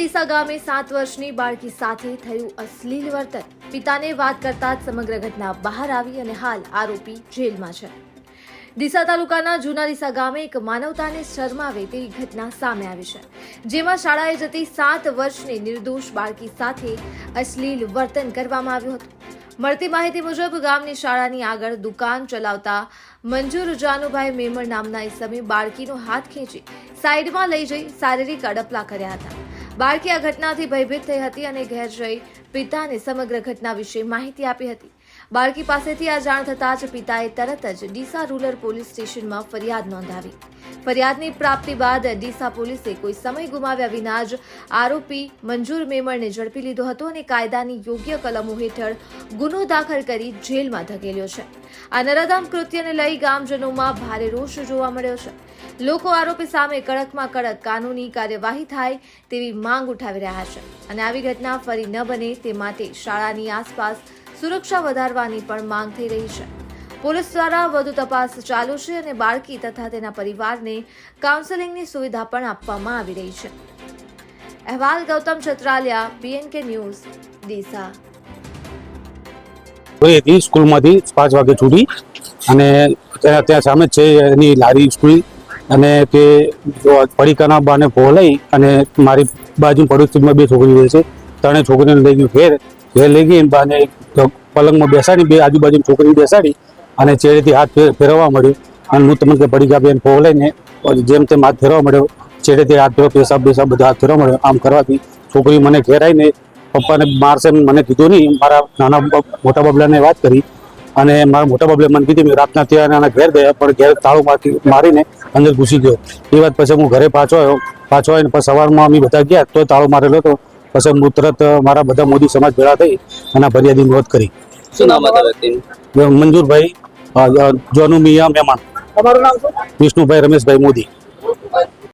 ડીસા ગામે સાત વર્ષની બાળકી સાથે થયું અશ્લીલ વર્તન. પિતાને વાત કરતા જ સમગ્ર ઘટના બહાર આવી અને હાલ આરોપી જેલમાં છે. ડીસા તાલુકાના જૂના ડીસા ગામે એક માનવતાને શરમાવે તેવી ઘટના સામે આવી છે. જેમાં શાળાએ જતી સાત વર્ષની નિર્દોષ બાળકી સાથે અશ્લીલ વર્તન કરવામાં આવ્યું હતું. મળતી માહિતી મુજબ ગામની શાળાની આગળ દુકાન ચલાવતા મંજુર જાનુભાઈ મેમણ નામના ઇસમે બાળકીનો હાથ ખેંચી સાઈડમાં લઈ જઈ શારીરિક અડપલા કર્યા હતા. બાળકી આ ઘટનાથી ભયભીત થઈ હતી અને ઘેર જઈ પિતાને સમગ્ર ઘટના વિશે માહિતી આપી હતી. બાળકી પાસેથી આ જાણ થતાં જ પિતાએ તરત જ ડીસા રૂરલ પોલીસ સ્ટેશનમાં ફરિયાદ નોંધાવી. ફરિયાદની પ્રાપ્તિ બાદ ડીસા પોલીસે કોઈ સમય ગુમાવ્યા વિના જ આરોપી મંજૂર મેમણને ઝડપી લીધો હતો અને કાયદાની યોગ્ય કલમો હેઠળ ગુનો દાખલ કરી જેલમાં ધકેલ્યો છે. આ નરાધામ કૃત્યને લઈ ગામજનોમાં ભારે રોષ જોવા મળ્યો છે. લોકો આરોપી સામે કડકમાં કડક કાનૂની કાર્યવાહી થાય તેવી માંગ ઉઠાવી રહ્યા છે. અને આવી ઘટના ફરી ન બને તે માટે શાળાની આસપાસ સુરક્ષા વધારવાની પણ માંગ થઈ રહી છે. પોલીસ દ્વારા વધુ તપાસ ચાલુ છે અને બાળકી તથા તેના પરિવારને કાઉન્સેલિંગની સુવિધા પણ આપવામાં આવી રહી છે. અહેવાલ ગૌતમ છત્રાલિયા બીએનકે ન્યૂઝ ડીસા. હતી સ્કૂલમાંથી પાંચ વાગે છૂટી અને ત્યાં સામે છે એની લારી સ્કૂલ અને તે પડીકાના બાને લઈ અને મારી બાજુ પડોશીમાં બે છોકરી રહે છે. ત્રણે છોકરીને લઈ ગયું ઘેર ઘેર લઈ ગઈ બાને પલંગમાં બેસાડી, બે આજુબાજુ છોકરી બેસાડી અને ચેડેથી હાથ ફેર- ફેરવવા મળ્યો અને હું તમને પડી ગયા બેન ફોલાઈને જેમ તેમ હાથ ફેરવા મળ્યો ચેડેથી હાથ ફેરવ, પેશાબ બેસાબ બધા હાથ ફેરવા મળ્યો આમ કરવાથી છોકરી મને ઘેર આવીને પપ્પાને મારશે મને કીધું નહીં. મારા નાના મોટા બબલાને વાત કરી અને મારા મોટા બબલે મને કીધી મેં રાતના ત્યાં એના ઘેર ગયા, પણ ઘેર તાળું મારી મારીને અંદર ઘૂસી ગયો. એ વાત પછી હું ઘરે પાછો આવ્યો. પાછો આવીને પછી સવારમાં અમે બધા ગયા, તો તાળું મારેલો હતો. પછી હું તરત મારા બધા મોદી સમાજ ભેળા થઈ અને આ ફરિયાદી નોંધ કરી. શું નામ હતા વ્યક્તિનું? મંજુરભાઈ જોનુ મિયા મહેમાન તમારું નામ શું? વિષ્ણુભાઈ રમેશભાઈ મોદી.